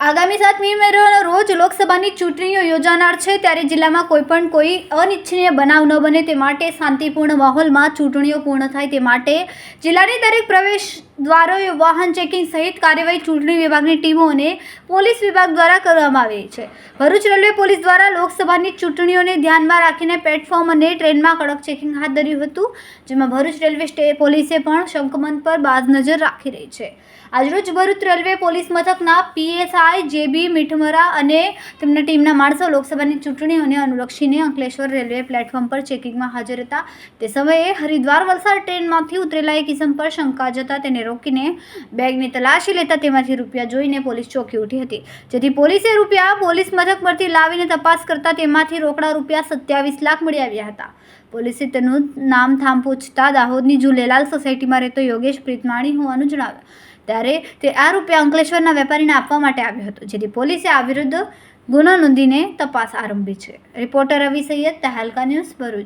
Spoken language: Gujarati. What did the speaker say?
આગામી સાતમી મેના રોજ લોકસભાની ચૂંટણીઓ યોજાનાર છે. ત્યારે જિલ્લામાં કોઈ પણ કોઈ અનિચ્છનીય બનાવ ન બને તે માટે શાંતિપૂર્ણ માહોલમાં ચૂંટણીઓ પૂર્ણ થાય તે માટે જિલ્લાની દરેક પ્રવેશ દ્વારોએ વાહન ચેકિંગ સહિત કાર્યવાહી ચૂંટણી વિભાગની ટીમો અને પોલીસ વિભાગ દ્વારા કરવામાં આવી છે. ભરૂચ રેલવે પોલીસ દ્વારા લોકસભાની ચૂંટણીઓને ધ્યાનમાં રાખીને પ્લેટફોર્મ અને ટ્રેનમાં કડક ચેકિંગ હાથ ધર્યું હતું, જેમાં ભરૂચ રેલવે સ્ટે પોલીસે પણ શંકમન પર બાજ નજર રાખી રહી છે. આજરોજ ભરૂચ રેલવે પોલીસ મથકના પીએસઆઈ, જેબી, મીઠમરા અને તેમના ટીમના માણસો લોકસભાની ચૂંટણીઓને અનુલક્ષીને અંકલેશ્વર રેલવે પ્લેટફોર્મ પર ચેકિંગમાં હાજર હતા. તે સમયે હરિદ્વાર વલસાડ ટ્રેનમાંથી ઉતરેલા એક ઇસમ પર શંકા જતા તેને રોકીને બેગની તલાશી લેતા તેમાંથી રૂપિયા જોઈને પોલીસ ચોંકી ઉઠી હતી. જેથી પોલીસે રૂપિયા પોલીસ મથક પરથી લાવીને તપાસ કરતા તેમાંથી રોકડા રૂપિયા સત્યાવીસ લાખ મળી આવ્યા હતા. પોલીસે તેનું નામ થામ પૂછતા દાહોદની જુલેલાલ સોસાયટીમાં રહેતો યોગેશ પ્રીતમાણી હોવાનું જણાવ્યું. ત્યારે તે આ રૂપિયા અંકલેશ્વરના વેપારીને આપવા માટે આવ્યો હતો, જેથી પોલીસે આ વિરુદ્ધ ગુનો નોંધીને તપાસ આરંભી છે. Reporter Ravi Saiyed, Tehelka news Bharuch.